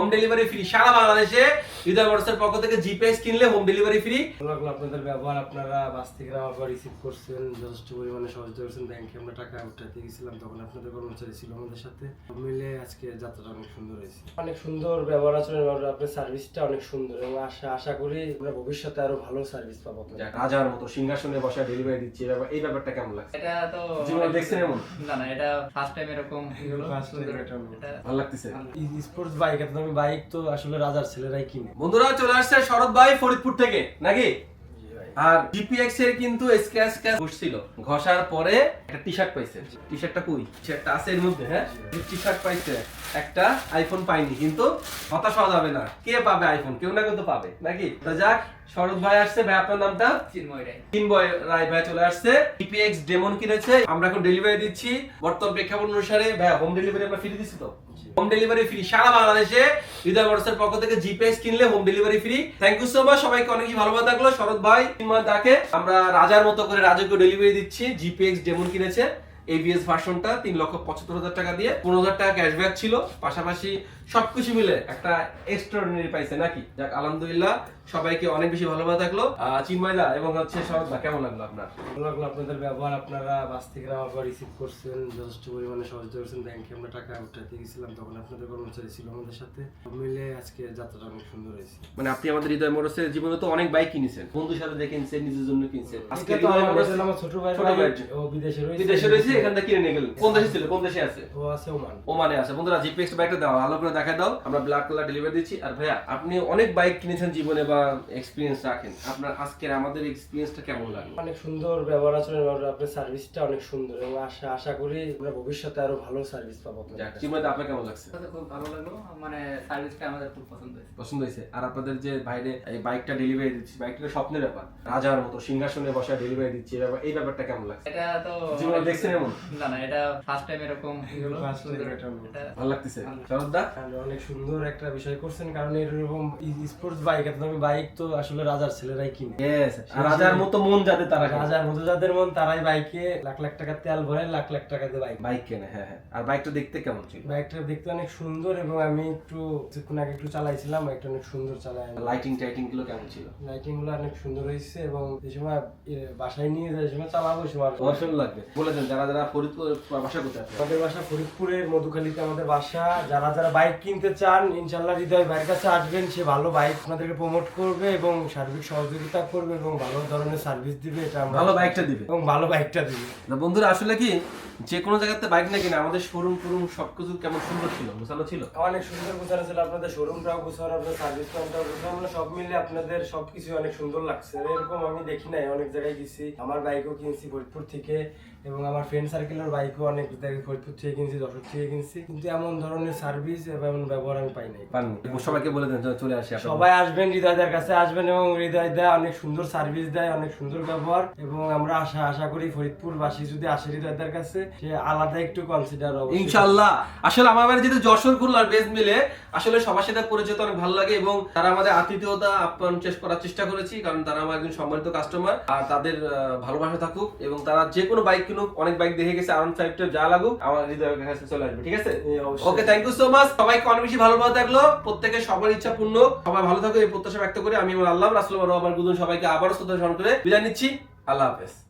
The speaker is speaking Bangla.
হোম ডেলিভারি ফ্রি সারা বাংলাদেশে। হৃদয় মোটরসের পক্ষ থেকে জিপিএস কিনলে হোম ডেলিভারি ফ্রি লাগল আপনাদের ব্যবহার। আপনারা বাস থেকে আমাকে রিসিভ করছেন যথেষ্ট পরিমাণে সহযোগিতা করছেন ব্যাংকে আমরা টাকা উঠাতে গেছিলাম তখন আপনাদের কর্মচারী ছিল আমাদের সাথে। মিলে আজকে যাত্রাটা অনেক সুন্দর হয়েছে। অনেক সুন্দর ব্যবহার আচরণ এবং আপনার সার্ভিসটা অনেক সুন্দর। এবং আশা আশা করি আমরা ভবিষ্যতে আরও ভালো সার্ভিস পাবো রাজার মতো সিংহাসনে বসা ডেলিভারি দিচ্ছে। এই ব্যাপারটা কেমন লাগছে? এটা তো জীবনে দেখছেন এমন? না না এটা ফার্স্ট টাইম এরকম ভালো লাগতেছে? স্পোর্টস বাইক এত দামি বাইক তো আসলে রাজার ছেলেরাই কিনে। বন্ধুরা চলে আসছে শরৎ ভাই ফরিদপুর থেকে, নাকি? আর জিপিএক্স এর কিন্তু স্ক্র্যাচ স্ক্র্যাচ ঘুরছিল ঘষার পরে একটা টি শার্ট পাইছে টি শার্টটা কই টি শার্টটা আছে এর মধ্যে হ্যাঁ? টি শার্ট পাইছে। একটা আইফোন পাইনি কিন্তু হতাশ হওয়া যাবে না। কে পাবে আইফোন কেউ না কিন্তু পাবে নাকি? তো যাক শরৎ ভাই আসছে ভাই আপনার নামটা? চিন্ময় রায়। কিনবয় রায় ভাই চলে আসছে। টিপিএক্স ডেমন কিনেছে আমরা এখন ডেলিভারি দিচ্ছি। বর্তমান প্রেক্ষাপট অনুসারে ভাই হোম ডেলিভারি আমরা ফ্রি দিচ্ছি তো? হোম ডেলিভারি ফ্রি সারা বাংলাদেশে। হৃদয় মোটরসের পক্ষ থেকে জিপিএক্স কিনলে home delivery free thank you so much সবাইকে অনেক ভালোবাসা থাকল। শরৎ ভাই তিনবার ডাকে আমরা রাজার মতো করে রাজকীয় ডেলিভারি দিচ্ছি। জিপিএক্স ডেমন কিনেছে। এবিএস ভার্সনটা তিন লক্ষ পঁচাত্তর হাজার টাকা দিয়ে পনেরো হাজার টাকা ক্যাশব্যাক ছিল। পাশাপাশি সবকিছু মিলে একটা এক্সট্রাঅর্ডিনারি পাইছে নাকি? যাক আলহামদুলিল্লাহ সবাইকে অনেক বেশি ভালোবাসা থাকল। চিন্ময়দা এবং হচ্ছে শরৎ কেমন লাগল আপনার? ভালো লাগল আপনাদের ব্যবহার। আপনারা বাস থেকে আমাকে রিসিভ করছেন যথেষ্ট পরিমাণে সহযোগিতা করছেন। ব্যাংকে আমরা টাকা উঠাতে গেছিলাম তখন আপনাদের কর্মচারী ছিল আমাদের সাথে। মিলে আজকে যাত্রাটা অনেক সুন্দর হয়েছে। মানে আপনি আমাদের হৃদয় মোটরসের জীবনে তো অনেক বাইক কিনেছেন। বন্ধুর সাথে দেখে কিনছেন নিজের জন্য কিনছেন। আজকে তো আমার ছোট ভাই ছোট ভাই। ও বিদেশে রয়েছে। বিদেশে রয়েছে? এখান থেকে কিনে নিয়ে গেলেন? কোন দেশে ছিল? কোন দেশে আছে? ও আছে ওমান। ওমানে আছে। বন্ধুরা জিপিএক্স বাইকটা দাও ভালো করে দেখা দাও। আমরা ব্ল্যাক কালার ডেলিভারি দিচ্ছি। আর ভাইয়া আপনি অনেক বাইক কিনেছেন জীবনে বা এক্সপিরিয়েন্স রাখেন। আপনার আজকের আমাদের এক্সপিরিয়েন্সটা কেমন লাগল? অনেক সুন্দর ব্যবহার আচরণ আপনার সার্ভিসটা অনেক সুন্দর। এবং আশা আশা করি আমরা ভবিষ্যতে আরও ভালো সার্ভিস পাবো আপনার কেমন লাগছে? খুব ভালো লাগল। মানে সার্ভিসটা আমাদের খুব পছন্দ হয়েছে। পছন্দ হয়েছে। আর আপনাদের যে বাইরে এই বাইকটা ডেলিভারি দিচ্ছি বাইকটা স্বপ্নের ব্যাপার। রাজার মতো সিংহাসনে বসা ডেলিভারি দিচ্ছি এই ব্যাপারটা কেমন লাগছে? এটা তো জীবনে দেখছেন না না এটা ফার্স্ট টাইম এরকম হলো। First time সুন্দর। এরকম। এটা ভালো লাগতেছে। শরৎদা আর অনেক সুন্দর একটা বিষয় করছেন কারণ এরকম স্পোর্টস বাইক এত দামি বাইক তো আসলে রাজার ছেলেরাই কিনে। রাজার মতো মন যাদের তারা রাজার মতো যাদের মন তারাই বাইকে লাখ লাখ টাকা তেল ভরে লাখ লাখ টাকা দিয়ে বাইক বাইক কেনে হ্যাঁ হ্যাঁ। আর বাইকটা দেখতে কেমন ছিল? বাইকটা দেখতে অনেক সুন্দর এবং আমি একটু কিছুক্ষণ আগে একটু চালাইছিলাম বাইকটা অনেক সুন্দর চালাই লাইটিং টাইটিংগুলো কেমন ছিল? লাইটিংগুলো অনেক সুন্দর হয়েছে এবং যে সময় বাসায় নিয়ে যে সময় চালাবো সময় আর- লাগবে। বলে দেন যারা যারা ফরিদপুর বাসা কোথায়? আমাদের বাসা ফরিদপুরের মধুখালীতে আমাদের বাসা। যারা যারা বাইক কিনতে চান ইনশাল্লাহ হৃদয় বাইরের কাছে আসবেন। সে ভালো বাইক আপনাদেরকে প্রমোট করবে এবং সার্বিক সহযোগিতা করবে এবং ভালো ধরনের সার্ভিস দিবে। এটা ভালো বাইকটা দিবে। এবং ভালো বাইকটা দিবে। বন্ধুরা আসলে কি যে কোনো জায়গাতে বাইক না কিনে আমাদের শোরুম টুরুম সবকিছু কেমন সুন্দর ছিল গোছানো ছিল? অনেক সুন্দর গোছানো ছিল আপনাদের শোরুমটাও গোছানো আপনাদের সার্ভিস প্ল্যানটাও গোছানো মানে সব মিলে আপনাদের সবকিছু অনেক সুন্দর লাগছে। এরকম আমি দেখি নাই অনেক জায়গায় গেছি। আমার বাইকও কিনছি ফরিদপুর থেকে এবং আমার ফ্রেন্ড সার্কেলের বাইকও অনেক জায়গায় ফরিদপুর থেকে কিনছি যশোর থেকে কিনছি। কিন্তু এমন ধরনের সার্ভিস এবং ব্যবহার আমি পাই নাই। সবাইকে বলে দেন চলে আসি সবাই আসবেন হৃদয়দার কাছে আসবেন এবং হৃদয় দেয় অনেক সুন্দর সার্ভিস দেয় অনেক সুন্দর ব্যবহার এবং আমরা আশা আশা করি ফরিদপুর বাসী যদি আসে হৃদয়দার কাছে সে আলাদা একটু কনসিডার ইনশাল্লাহ আসলে আমার বাড়ি যেহেতু যশোর খুলনার মিলে আসলে সবার সাথে পরিচিত অনেক ভালো লাগে এবং তারা আমাদের আতিথেয়তা আপ্যায়ন চেষ্টা করার চেষ্টা করেছি কারণ তারা আমার একজন সম্মানিত কাস্টমার আর তাদের ভালোবাসা থাকুক এবং তারা যে কোনো বাইক কিনুক অনেক বাইক দেখে গেছে ফাইভটা যা লাগুক আমার হৃদয়ের কাছে চলে আসবে ঠিক আছে? Okay thank you so much সবাইকে অনেক বেশি ভালোবাসা থাকল। প্রত্যেকের সবার ইচ্ছা পূর্ণ। সবাই ভালো থাকো এই প্রত্যাশা ব্যক্ত করে। আমি আমার আল্লাহ রাসুল রহমান গুদুন সবাইকে আবারও শ্রদ্ধা স্মরণ করে বিদায় নিচ্ছি। আল্লাহ হাফেজ।